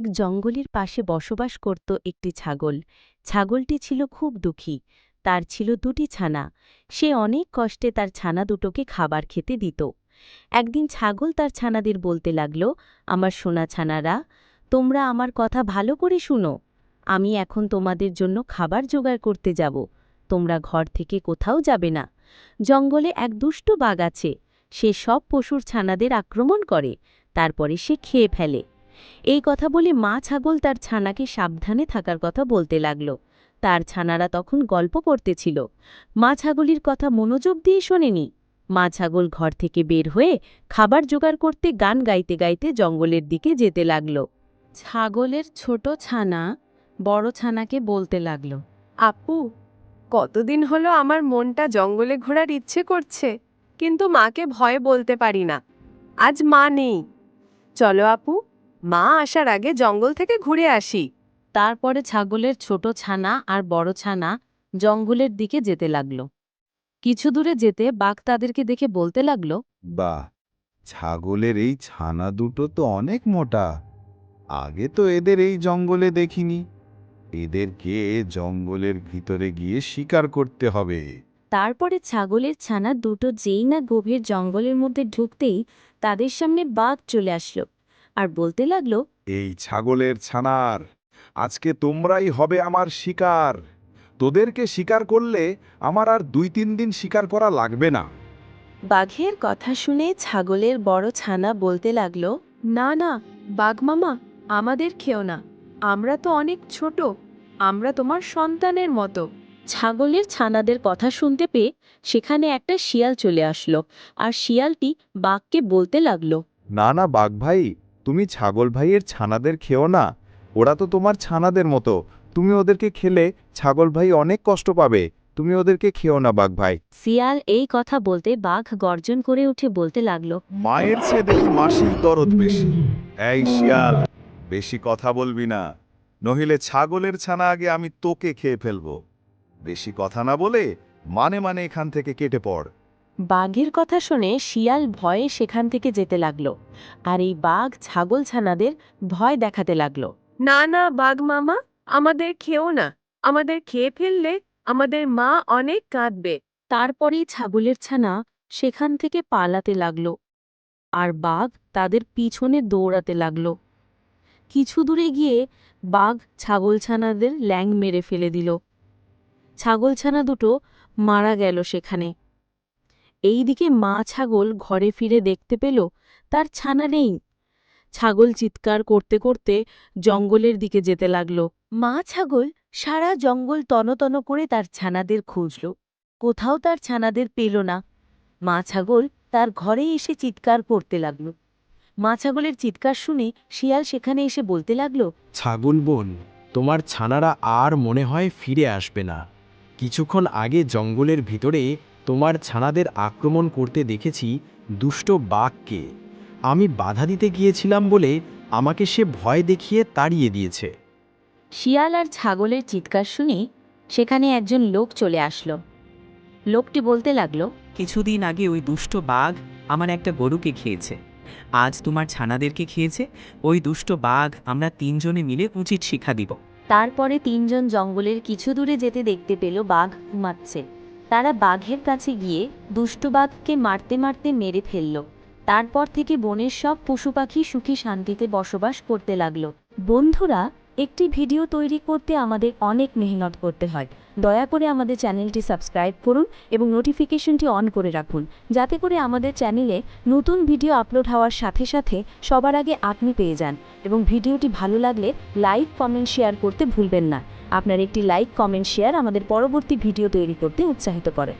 এক জঙ্গলের পাশে বসবাস করত একটি ছাগল। ছাগলটি ছিল খুব দুঃখী। তার ছিল দুটি ছানা। সে অনেক কষ্টে তার ছানা দুটোকে খাবার খেতে দিত। একদিন ছাগল তার ছানাদের বলতে লাগল, আমার সোনা ছানারা, তোমরা আমার কথা ভালো করে শুনো। আমি এখন তোমাদের জন্য খাবার জোগাড় করতে যাব। তোমরা ঘর থেকে কোথাও যাবে না। জঙ্গলে এক দুষ্ট বাঘ আছে। সে সব পশুর ছানাদের আক্রমণ করে। তারপরে সে খেয়ে ফেলে। এই কথা বলে মা ছাগল তার ছানাকে সাবধানে থাকার কথা বলতে লাগল। তার ছানারা তখন গল্প করতেছিল। মা ছাগলির কথা মনোযোগ দিয়ে শোনেনি। মা ছাগল ঘর থেকে বের হয়ে খাবার জোগাড় করতে গান গাইতে গাইতে জঙ্গলের দিকে যেতে লাগল। ছাগলের ছোট ছানা বড় ছানাকে বলতে লাগল, আপু, কতদিন হলো আমার মনটা জঙ্গলে ঘোরার ইচ্ছে করছে, কিন্তু মাকে ভয়ে বলতে পারি না। আজ মা নেই। চলো আপু মা আসার আগে জঙ্গল থেকে ঘুরে আসি। তারপরে ছাগলের ছোট ছানা আর বড় ছানা জঙ্গলের দিকে যেতে লাগল। কিছু দূরে যেতে বাঘ তাদেরকে দেখে বলতে লাগল বাহ ছাগলের এই ছানা দুটো তো অনেক মোটা। আগে তো এদের এই জঙ্গলে দেখিনি। এদেরকে জঙ্গলের ভিতরে গিয়ে শিকার করতে হবে? তারপরে ছাগলের ছানা দুটো যেই না গভীর জঙ্গলের মধ্যে ঢুকতেই তাদের সামনে বাঘ চলে আসলো। আর বলতে লাগল এই ছাগলের ছানার আজকে তোমরাই হবে আমার শিকার। তোদেরকে শিকার করলে আমার আর দুই তিন দিন শিকার করা লাগবে না। বাঘের কথা শুনে ছাগলের বড় ছানা বলতে লাগল না না বাঘ মামা আমাদের খেও না। আমরা তো অনেক ছোট আমরা তোমার সন্তানের মতো। ছাগলের ছানাদের কথা শুনতে পেয়ে সেখানে একটা শিয়াল চলে আসলো আর শিয়ালটি বাঘকে বলতে লাগল না না বাঘ ভাই তুমি ছাগল ভাইয়ের ছানাদের খেও না ওরা তো তোমার ছানাদের মতো। তুমি ওদেরকে খেলে ছাগল ভাই অনেক কষ্ট পাবে তুমি ওদেরকে খেও না বাঘ ভাই। শিয়াল এই কথা বলতে বাঘ গর্জন করে উঠে বলতে লাগল মায়ের চেয়ে দেখি মাসির দরদ বেশি। এই শিয়াল বেশি কথা বলবি না। নহিলে ছাগলের ছানা আগে আমি তোকে খেয়ে ফেলব। বেশি কথা না বলে মানে মানে এখান থেকে কেটে পড়। বাঘের কথা শুনে শিয়াল ভয়ে সেখান থেকে যেতে লাগল আর এই বাঘ ছাগল ছানাদের ভয় দেখাতে লাগল। না না বাঘ মামা আমাদের খেও না আমাদের খেয়ে ফেললে আমাদের মা অনেক কাঁদবে। তারপরেই ছাগলের ছানা সেখান থেকে পালাতে লাগল আর বাঘ তাদের পিছনে দৌড়াতে লাগল। কিছু দূরে গিয়ে বাঘ ছাগলছানাদের ল্যাং মেরে ফেলে দিল। ছাগলছানা দুটো মারা গেল সেখানে। এইদিকে মা ছাগল ঘরে ফিরে দেখতে পেল, তার ছানা নেই। ছাগল চিৎকার করতে করতে জঙ্গলের দিকে যেতে লাগল। মা ছাগল সারা জঙ্গল তনতন করে তার ছানাদের খুঁজল। কোথাও তার ছানাদের পেল না। মা ছাগল তার ঘরে এসে চিৎকার করতে লাগল। মা ছাগলের চিৎকার শুনে শিয়াল সেখানে এসে বলতে লাগল, ছাগল বোন, তোমার ছানারা আর মনে হয় ফিরে আসবে না। কিছুক্ষণ আগে জঙ্গলের ভিতরে তোমার ছানাদের আক্রমণ করতে দেখেছি দুষ্ট বাঘকে। আমি বাধা দিতে গিয়েছিলাম বলে আমাকে সে ভয় দেখিয়ে তাড়িয়ে দিয়েছে। শিয়াল আর ছাগলের চিৎকার শুনে সেখানে একজন লোক চলে আসলো। লোকটি বলতে লাগল কিছুদিন আগে ওই দুষ্ট বাঘ আমার একটা গরুকে খেয়েছে। আজ তোমার ছানাদেরকে খেয়েছে। ওই দুষ্ট বাঘ আমরা তিনজনে মিলে উচিত শিক্ষা দিব। তারপরে তিনজন জঙ্গলের কিছু দূরে যেতে দেখতে পেল বাঘ ঘুমাচ্ছে। তারা বাঘের কাছে গিয়ে দুষ্ট বাঘকে মারতে মারতে মেরে ফেলল। তারপর থেকে বনের সব পশু পাখি সুখী শান্তিতে বসবাস করতে লাগল। বন্ধুরা, একটি ভিডিও তৈরি করতে আমাদের অনেক মেহনত করতে হয়। দয়া করে আমাদের চ্যানেলটি সাবস্ক্রাইব করুন এবং নোটিফিকেশনটি অন করে রাখুন। যাতে করে আমাদের চ্যানেলে নতুন ভিডিও আপলোড হওয়ার সাথে সাথে সবার আগে আপনি পেয়ে যান। এবং ভিডিওটি ভালো লাগলে লাইক, কমেন্ট, শেয়ার করতে ভুলবেন না। আপনার একটি লাইক কমেন্ট শেয়ার আমাদের পরবর্তী ভিডিও তৈরি করতে উৎসাহিত করে।